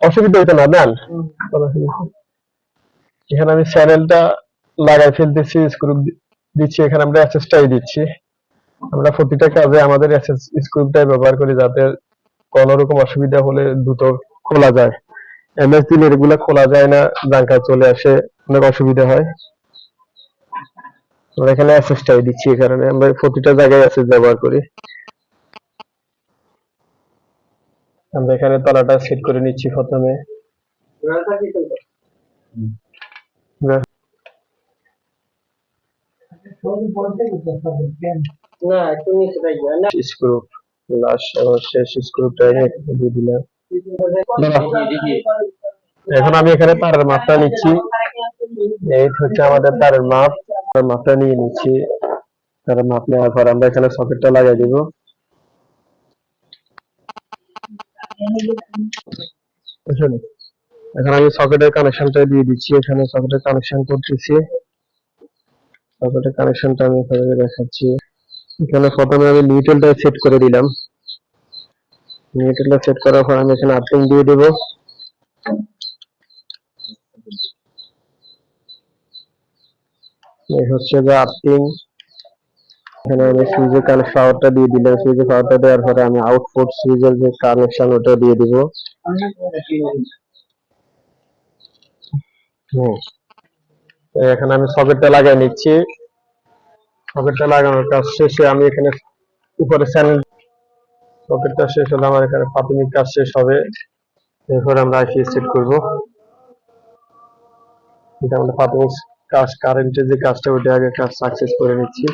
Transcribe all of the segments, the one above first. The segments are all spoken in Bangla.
অসুবিধা হইতো না দেন? এখানে আমি চ্যানেলটা লাগাই ফেলতেছি স্ক্রু দিচ্ছি এখানে আমরা অ্যাসেসটাই দিচ্ছি। আমরা প্রতিটা কাজে আমাদের অ্যাসেস স্ক্রুটাই ব্যবহার করি যাতে কোনো রকম অসুবিধা হলে দ্রুত খোলা যায়। এমএস দিলে এগুলা খোলা যায় না জাঙ্কা চলে আসে অনেক অসুবিধা হয়। আমরা এখানে অ্যাসেসটাই দিচ্ছি কারণে আমরা প্রতিটা জায়গায় অ্যাসেস ব্যবহার করি। আমরা এখানে তলাটা সেট করে নিচ্ছি প্রথমে। লাস্ট এবং শেষ দিয়ে দিলাম। এখন আমি এখানে তারের মাপটা নিচ্ছি। এই হচ্ছে আমাদের তারের মাপ। তার মাপটা নিয়ে নিচ্ছি। তারের মাপ নেওয়ার পর আমরা এখানে সকেটটা লাগাই দিব। এখন। আমি সকেটের কানেকশনটা দিয়ে দিচ্ছি। এখানে সকেটের কানেকশন করতেছি। সকেটের কানেকশনটা আমি এখানে দেখাচ্ছি। এখানে প্রথমে আমি নিউট্রালটা সেট করে দিলাম। নিউট্রালটা সেট করার পর আমি এখানে আর্থিং দিয়ে দেব। এই হচ্ছে যে আর্থিং এখানে আমি সুইচের পাওয়ারটা দিয়ে দিলাম। পাওয়ারটা দেওয়ার পরে আমি আউটপুট যে কানেকশন ওটা দিয়ে দিব। এখানে আমি সকেটটা লাগাই নিচ্ছি। সকেটটা লাগানোর কাজ শেষে আমি এখানে উপরে চ্যানেল সকেটটা শেষ হলে আমার এখানে প্রাথমিক কাজ শেষ হবে। এরপর আমরা আইসি সেট এটা প্রাথমিক কাজ কারেন্টের যে কাজটা, ওটা আগে কাজ সাকসেস করে নিচ্ছি।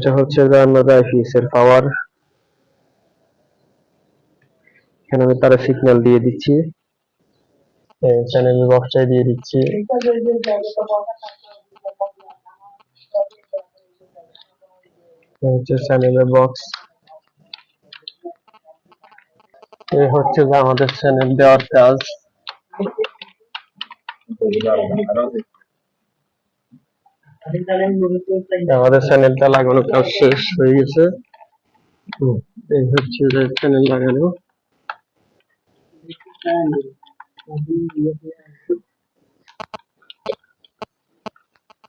এটা হচ্ছে যে আমাদের আইপিএস এর পাওয়ার এখানে আমি তার সিগন্যাল দিয়ে দিচ্ছি। চ্যানেল বক্সটাই দিয়ে দিচ্ছি। হচ্ছে চ্যানেলের বক্স এই হচ্ছে যে আমাদের চ্যানেল দেওয়ার কাজ। আমাদের চ্যানেলটা লাগানো কাজ শেষ হয়ে গেছে। এই হচ্ছে চ্যানেল লাগানো।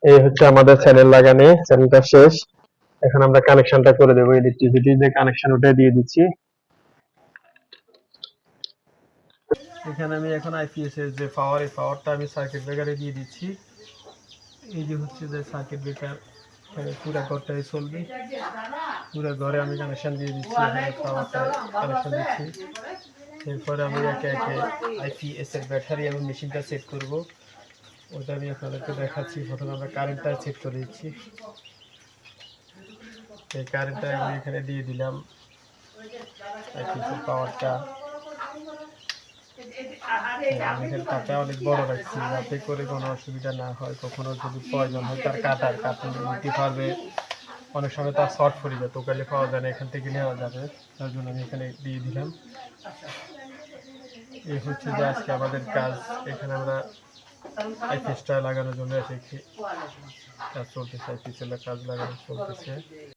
এই হচ্ছে আমাদের চ্যানেল লাগানো, চ্যানেলটা শেষ। এখন আমরা কানেকশনটা করে দেবো ইলেকট্রিসিটি যে কানেকশন ওটা দিয়ে দিচ্ছি। এখানে আমি এখন আইপিএস এর যে পাওয়ার এই পাওয়ারটা আমি সার্কিট ব্রেকারে দিয়ে দিচ্ছি। এই যে হচ্ছে যে সার্কিট ব্রেকার পুরো ঘরটাই চলবে। পুরো ঘরে আমি কানেকশন দিয়ে দিচ্ছি এখানে পাওয়ারটা কানেকশন দিচ্ছি। এরপরে আমি একে একে আইপিএস এর ব্যাটারি এবং মেশিনটা সেট করব। ওটা আমি আপনাদেরকে দেখাচ্ছি। প্রথমে আমরা কারেন্টটা সেট করে দিচ্ছি। এই কারেন্টটা আমি এখানে দিয়ে দিলাম। আইপিএস এর পাওয়ারটা আমি এখানে অনেক বড় রাখছি যাতে করে কোনো অসুবিধা না হয় কখনো যদি প্রয়োজন হয় তার কাটার কাটুন নিতে পারবে। অনেক সময় তার শর্ট পড়ে যায় তোকালে পাওয়া যায় না এখান থেকে নেওয়া যাবে। তার জন্য আমি এখানে দিয়ে দিলাম। এই হচ্ছে যে আজকে আমাদের কাজ। এখানে আমরা আইপিএসটা লাগানোর জন্য এসে কাজ চলতেছে কাজ লাগানো চলতেছে।